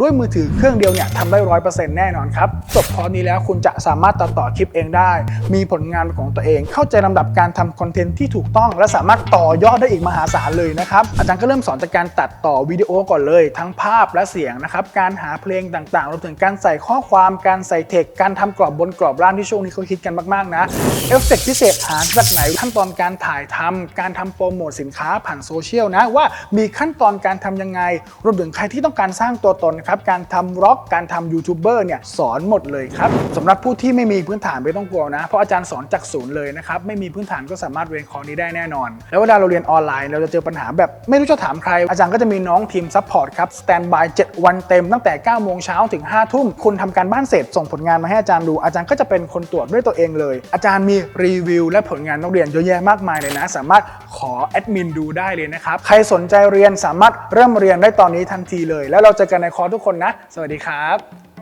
ด้วยมือถือเครื่องเดียวเนี่ยทำได้ร้อยเปอร์เซ็นต์แน่นอนครับจบคอร์สนี้แล้วคุณจะสามารถตัดต่อคลิปเองได้ มีผลงานของตัวเอง เข้าใจลำดับการทำคอนเทนต์ที่ถูกต้อง และสามารถต่อยอดได้อีกมหาศาลเลยนะครับ อาจารย์ก็เริ่มสอนจากการตัดต่อวิดีโอก่อนเลย ทั้งภาพและเสียงนะครับ การหาเพลงต่างๆรวมถึงการใส่ข้อความการใส่เทคการทำกรอบบนกรอบล่างที่ช่วงนี้เขาคิดกันมากๆนะเอฟเฟกต์พิเศษหาจากไหนขั้นตอนการถ่ายทำการทำโปรโมทสินค้าผ่านโซเชียลนะว่ามีขั้นตอนการทำยังไงรวมถึงใครที่ต้องการสร้างตัวตนนะครับ การทำร็อกการทำยูทูบเบอร์เนี่ยสอนหมดเลยครับสำหรับผู้ที่ไม่มีพื้นฐานไม่ต้องกลัวนะ เพราะอาจารย์สอนจากศูนย์เลยนะครับ ไม่มีพื้นฐานก็สามารถเรียนคอร์สนี้ได้แน่นอน แล้วเวลาเราเรียนออนไลน์เราจะเจอปัญหาแบบไม่รู้จะถามใคร อาจารย์ก็จะมีน้องทีมซัพพอร์ตครับสแตนบาย7วันเต็มตั้งแต่9โมงเช้าถึง5ทุ่มคุณทำการบ้านเสร็จส่งผลงานมาให้อาจารย์ดู อาจารย์ก็จะเป็นคนตรวจด้วยตัวเองเลย อาจารย์มีรีวิวและผลงานนักเรียนเยอะแยะมากมายเลยนะ สามารถขอแอดมินดูได้เลยนะครับใครสนใจเรียนสามารถเริ่มเรียนได้ตอนนี้ทันทีเลย แล้วเราจอกันในคอร์สทุกคนนะ สวัสดีครับ